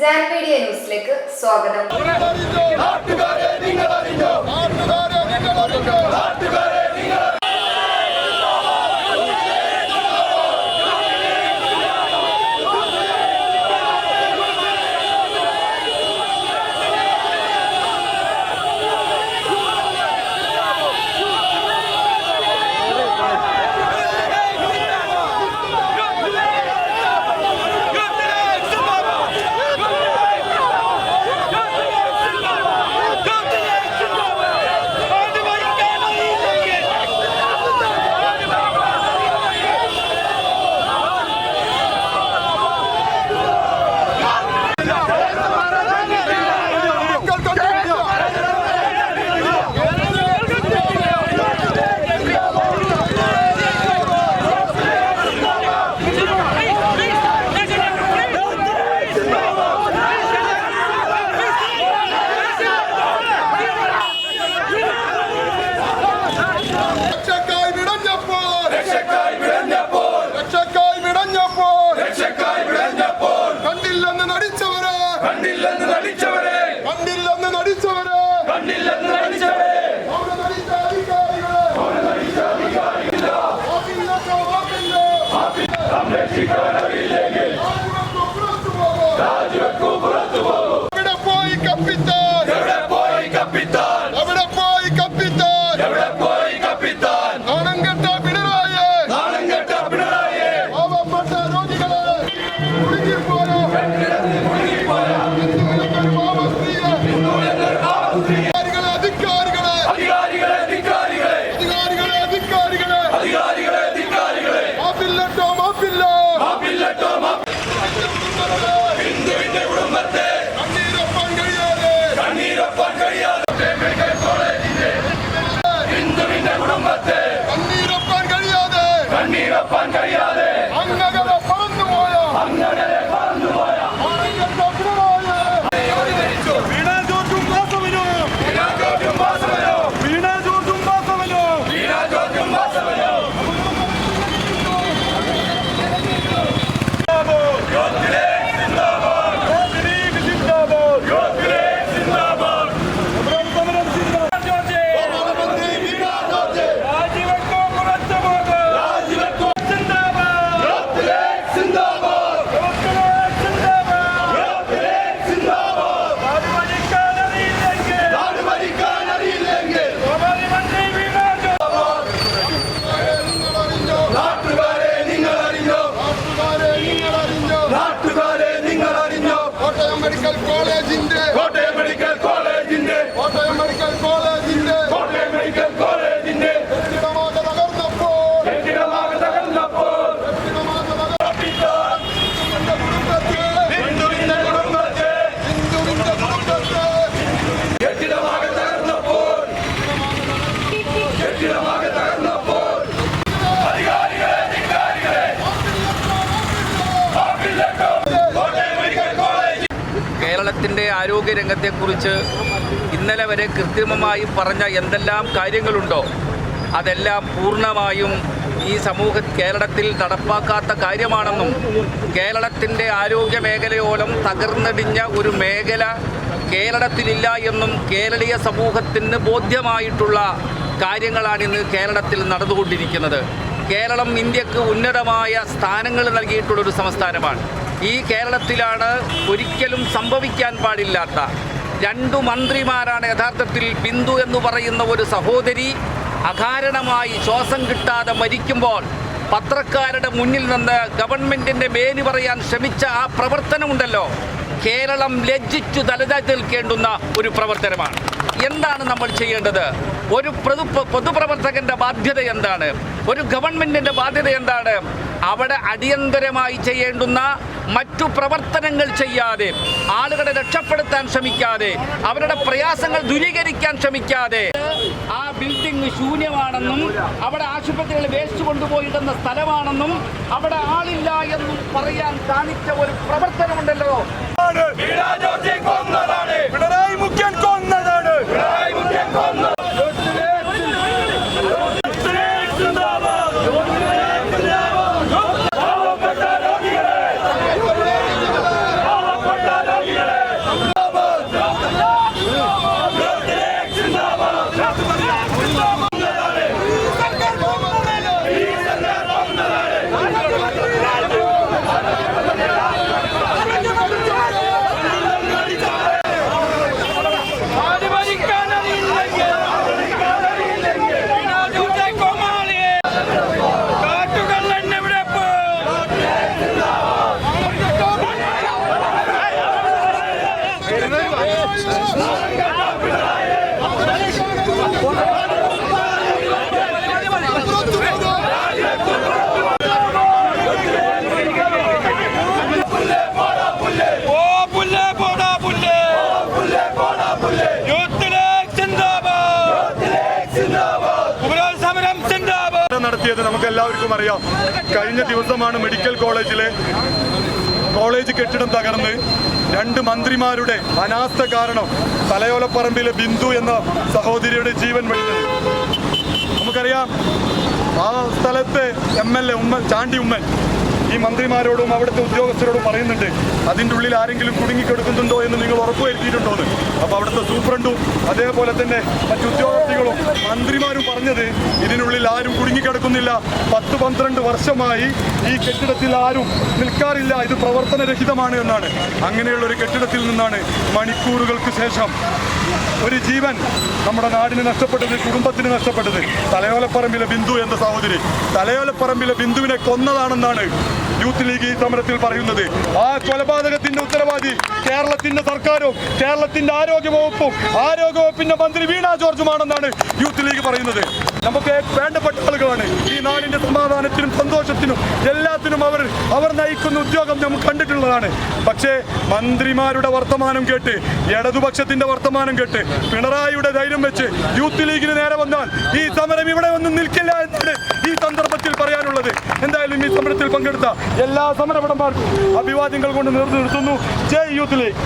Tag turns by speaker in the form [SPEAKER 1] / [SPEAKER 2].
[SPEAKER 1] ജാൻപീഡിയ ന്യൂസിലേക്ക് സ്വാഗതം.
[SPEAKER 2] രക്ഷക്കായി വിടഞ്ഞപ്പോൾ.
[SPEAKER 3] രക്ഷക്കായി വിളഞ്ഞപ്പോൾ fuck are you?
[SPEAKER 4] കേരളത്തിന്റെ ആരോഗ്യരംഗത്തെക്കുറിച്ച് ഇന്നലെ വരെ കൃത്രിമമായി പറഞ്ഞ എന്തെല്ലാം കാര്യങ്ങളുണ്ടോ? അതെല്ലാം പൂർണമായും ഈ സമൂഹ കേരളത്തിൽ നടപ്പാക്കാത്ത കാര്യമാണെന്നും കേരളത്തിന്റെ ആരോഗ്യ മേഖലയോളം തകർന്നടിഞ്ഞ ഒരു മേഖല കേരളത്തിലില്ല എന്നും കേരളീയ സമൂഹത്തിന് ബോധ്യമായിട്ടുള്ള കാര്യങ്ങളാണ് ഇന്ന് കേരളത്തിൽ നടന്നുകൊണ്ടിരിക്കുന്നത്. കേരളം ഇന്ത്യയ്ക്ക് ഉന്നതമായ സ്ഥാനങ്ങൾ നൽകിയിട്ടുള്ളൊരു സംസ്ഥാനമാണ്. ഈ കേരളത്തിലാണ് ഒരിക്കലും സംഭവിക്കാൻ പാടില്ലാത്ത രണ്ടു മന്ത്രിമാരാണ് യഥാർത്ഥത്തിൽ ബിന്ദു എന്ന് പറയുന്ന ഒരു സഹോദരി അകാരണമായി ശ്വാസം കിട്ടാതെ മരിക്കുമ്പോൾ പത്രക്കാരുടെ മുന്നിൽ നിന്ന് ഗവൺമെന്റിന്റെ മേനി പറയാൻ ശ്രമിച്ച ആ പ്രവർത്തനമുണ്ടല്ലോ. കേരളം ലജ്ജിച്ചു തലതാഴ്ത്തി നിൽക്കേണ്ടുന്ന ഒരു പ്രവർത്തനമാണ്. എന്താണ് നമ്മൾ ചെയ്യേണ്ടത്? ഒരു പൊതു പൊതുപ്രവർത്തകന്റെ ബാധ്യത എന്താണ്? ഒരു ഗവൺമെന്റിന്റെ ബാധ്യത എന്താണ്? അവിടെ അടിയന്തരമായി ചെയ്യേണ്ടുന്ന മറ്റു പ്രവർത്തനങ്ങൾ ചെയ്യാതെ ആളുകളെ രക്ഷപ്പെടുത്താൻ ശ്രമിക്കാതെ അവരുടെ പ്രയാസങ്ങൾ ദൂരീകരിക്കാൻ ശ്രമിക്കാതെ ആ ബിൽഡിംഗ് ശൂന്യമാണെന്നും അവിടെ ആശുപത്രികൾ വേസ്റ്റ് കൊണ്ടുപോയിടുന്ന സ്ഥലമാണെന്നും അവിടെ ആളില്ല എന്നും പറയാൻ കാണിച്ച ഒരു പ്രവർത്തനമുണ്ടല്ലോ.
[SPEAKER 3] കിട്ടിയത് നമുക്ക് എല്ലാവർക്കും അറിയാം. കഴിഞ്ഞ ദിവസമാണ് മെഡിക്കൽ കോളേജിലെ കോളേജ് കെട്ടിടം തകർന്ന് രണ്ട് മന്ത്രിമാരുടെ അനാസ്ഥ കാരണം തലയോലപ്പറമ്പിലെ ബിന്ദു എന്ന സഹോദരിയുടെ ജീവൻ വെടിഞ്ഞത് നമുക്കറിയാം ആ സ്ഥലത്തെ M L A Oommen Chandy Oommen ഈ മന്ത്രിമാരോടും അവിടുത്തെ ഉദ്യോഗസ്ഥരോടും പറയുന്നുണ്ട് അതിന്റെ ഉള്ളിൽ ആരെങ്കിലും കുടുങ്ങിക്കെടുക്കുന്നുണ്ടോ എന്ന് നിങ്ങൾ ഉറപ്പുവരുത്തിയിട്ടുണ്ടോ എന്ന് അപ്പോൾ അവിടുത്തെ സൂപ്രണ്ടും അതേപോലെ തന്നെ മറ്റു ഉദ്യോഗസ്ഥികളും മന്ത്രിമാരും പറഞ്ഞത് ഇതിനുള്ളിൽ ആരും കുടുങ്ങിക്കിടക്കുന്നില്ല. പത്ത് പന്ത്രണ്ട് വർഷമായി ഈ കെട്ടിടത്തിൽ ആരും നിൽക്കാറില്ല. ഇത് പ്രവർത്തനരഹിതമാണ് എന്നാണ്. അങ്ങനെയുള്ള ഒരു കെട്ടിടത്തിൽ നിന്നാണ് മണിക്കൂറുകൾക്ക് ശേഷം ഒരു ജീവൻ നമ്മുടെ നാടിന് നഷ്ടപ്പെട്ടത് കുടുംബത്തിന് നഷ്ടപ്പെട്ടത്. തലയോലപ്പറമ്പിലെ ബിന്ദു എന്ന സഹോദരി തലയോലപ്പറമ്പിലെ ബിന്ദുവിനെ കൊന്നതാണെന്നാണ് യൂത്ത് ലീഗ് ഈ സമരത്തിൽ പറയുന്നത്. ആ കൊലപാതകത്തിന്റെ ഉത്തരവാദി കേരളത്തിന്റെ സർക്കാരും കേരളത്തിന്റെ ആരോഗ്യ വകുപ്പും ആരോഗ്യ വകുപ്പിന്റെ മന്ത്രി വീണ ജോർജുമാണെന്നാണ് യൂത്ത് ലീഗ് പറയുന്നത്. നമുക്ക് വേണ്ടപ്പെട്ട ആളുകളാണ്. ഈ നാടിന്റെ സമാധാനത്തിനും സന്തോഷത്തിനും എല്ലാത്തിനും അവർ അവർ നയിക്കുന്ന ഉദ്യോഗം നമുക്ക് കണ്ടിട്ടുള്ളതാണ്. പക്ഷേ മന്ത്രിമാരുടെ വർത്തമാനം കേട്ട് ഇടതുപക്ഷത്തിന്റെ വർത്തമാനം കേട്ട് പിണറായിയുടെ ധൈര്യം വെച്ച് യൂത്ത് ലീഗിന് നേരെ വന്നാൽ ഈ സമരം ഇവിടെ ഒന്നും നിൽക്കില്ല എന്നാണ് ഈ എന്തായാലും ഈ സമരത്തിൽ പങ്കെടുത്ത എല്ലാ സമരപടന്മാർക്കും അഭിവാദ്യങ്ങൾ കൊണ്ട് നേർന്നു നിർത്തുന്നു ജയ് യൂത്ത് ലീഗ്.